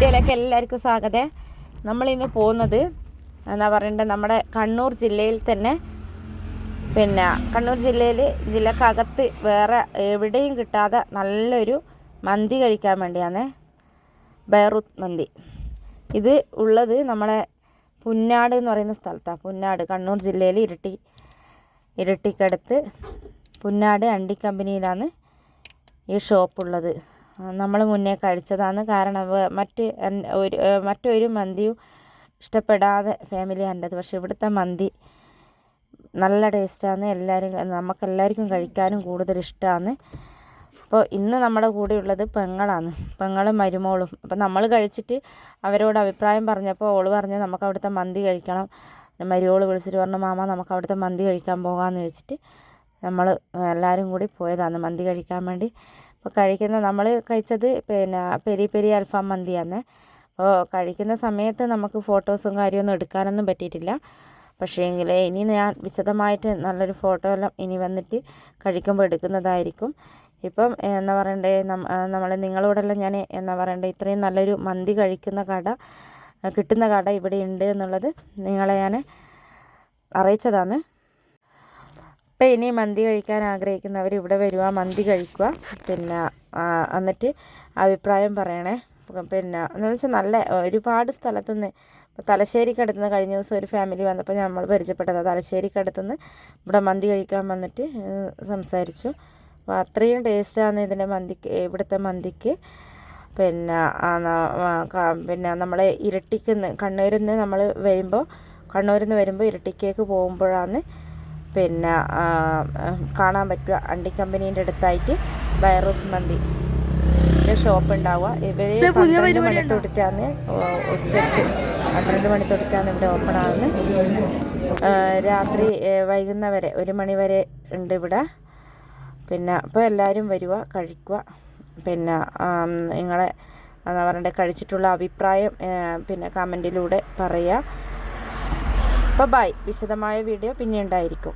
വീഡിയോയിലേക്ക് എല്ലാവർക്കും സ്വാഗതം. നമ്മളിന്ന് പോകുന്നത് എന്താ പറയണ്ടത് നമ്മുടെ കണ്ണൂർ ജില്ലയിൽ തന്നെ പിന്നെ കണ്ണൂർ ജില്ലയിൽ ജില്ലക്കകത്ത് വേറെ എവിടെയും കിട്ടാതെ നല്ലൊരു മന്തി കഴിക്കാൻ വേണ്ടിയാണ് ബൈറൂത്ത് മന്തി. ഇത് ഉള്ളത് നമ്മളെ പുന്നാട് എന്ന് പറയുന്ന സ്ഥലത്താണ് പുന്നാട് കണ്ണൂർ ജില്ലയിൽ ഇരട്ടി ഇരട്ടിക്കടുത്ത് പുന്നാട് അണ്ടി കമ്പനിയിലാണ് ഈ ഷോപ്പുള്ളത് നമ്മൾ മുന്നേ കഴിച്ചതാണ് കാരണം മറ്റ് ഒരു മറ്റൊരു മന്തിയും ഇഷ്ടപ്പെടാതെ ഫാമിലി കണ്ടത് പക്ഷേ ഇവിടുത്തെ മന്തി നല്ല ടേസ്റ്റാണ് എല്ലാവരും നമുക്കെല്ലാവർക്കും കഴിക്കാനും കൂടുതൽ ഇഷ്ടമാണ് അപ്പോൾ ഇന്ന് നമ്മുടെ കൂടെ ഉള്ളത് പെങ്ങളാണ്. പെങ്ങളും മരുമോളും. അപ്പോൾ നമ്മൾ കഴിച്ചിട്ട് അവരോട് അഭിപ്രായം പറഞ്ഞപ്പോൾ ഓൾ പറഞ്ഞ് നമുക്ക് അവിടുത്തെ മന്തി കഴിക്കണം. മരുമോൾ വിളിച്ചിട്ട് പറഞ്ഞു മാമ നമുക്ക് അവിടുത്തെ മന്തി കഴിക്കാൻ പോകാമെന്ന് വെച്ചിട്ട് നമ്മൾ എല്ലാവരും കൂടി പോയതാണ് മന്തി കഴിക്കാൻ വേണ്ടി. കഴിക്കുന്ന നമ്മൾ കഴിച്ചത് പിന്നെ പെരി പെരി അൽഫാം മന്തിയാണ്. അപ്പോൾ കഴിക്കുന്ന സമയത്ത് നമുക്ക് ഫോട്ടോസും കാര്യമൊന്നും എടുക്കാനൊന്നും പറ്റിയിട്ടില്ല. പക്ഷേ എങ്കിൽ ഇനി ഞാൻ വിശദമായിട്ട് നല്ലൊരു ഫോട്ടോ എല്ലാം ഇനി വന്നിട്ട് കഴിക്കുമ്പോൾ എടുക്കുന്നതായിരിക്കും. ഇപ്പം എന്താ പറയണ്ടേ നമ്മൾ നിങ്ങളോടെല്ലാം ഞാൻ എന്താ പറയണ്ടേ ഇത്രയും നല്ലൊരു മന്തി കഴിക്കുന്ന കട കിട്ടുന്ന കട ഇവിടെ ഉണ്ട് എന്നുള്ളത് നിങ്ങളെ ഞാൻ അറിയിച്ചതാണ്. അപ്പോൾ ഇനി മന്തി കഴിക്കാൻ ആഗ്രഹിക്കുന്നവർ ഇവിടെ വരിക മന്തി കഴിക്കുക. പിന്നെ എന്നിട്ട് അഭിപ്രായം പറയണേ. പിന്നെ എന്താണെന്ന് വെച്ചാൽ നല്ല ഒരുപാട് സ്ഥലത്തു നിന്ന് ഇപ്പോൾ തലശ്ശേരിക്കടുത്തുനിന്ന് കഴിഞ്ഞ ദിവസം ഒരു ഫാമിലി വന്നപ്പോൾ നമ്മൾ പരിചയപ്പെട്ടതാണ് തലശ്ശേരിക്കടുത്തുനിന്ന് ഇവിടെ മന്തി കഴിക്കാൻ വന്നിട്ട് സംസാരിച്ചു. അപ്പോൾ അത്രയും ടേസ്റ്റാണ് ഇതിന്റെ മന്തിക്ക് ഇവിടുത്തെ മന്തിക്ക്. പിന്നെ പിന്നെ നമ്മളെ ഇരട്ടിക്കുന്ന് കണ്ണൂരിൽ നിന്ന് നമ്മൾ വരുമ്പോൾ കണ്ണൂരിൽ നിന്ന് വരുമ്പോൾ ഇരട്ടിക്കേക്ക് പോകുമ്പോഴാണ് പിന്നെ കാണാൻ പറ്റുക. അണ്ടി കമ്പനീന്റെ അടുത്തായിട്ട് ബൈറൂത്ത് മന്തി ഷോപ്പ് ഉണ്ടാവുക ഇവർ പന്ത്രണ്ട് മണി തൊട്ടിട്ടാണ് ഉച്ചയ്ക്ക് പന്ത്രണ്ട് മണി തൊട്ടിട്ടാണ് ഇവിടെ ഓപ്പൺ ആവുന്നത് രാത്രി വൈകുന്നേരം വൈകുന്നവരെ ഒരു മണി വരെ ഉണ്ട് ഇവിടെ. പിന്നെ അപ്പോൾ എല്ലാവരും വരിക കഴിക്കുക. പിന്നെ നിങ്ങളെ എന്താ പറയണ്ടേ കഴിച്ചിട്ടുള്ള അഭിപ്രായം പിന്നെ കമന്റിലൂടെ പറയുക. അപ്പോൾ ബൈ വിശദമായ വീഡിയോ പിന്നെ ഉണ്ടായിരിക്കും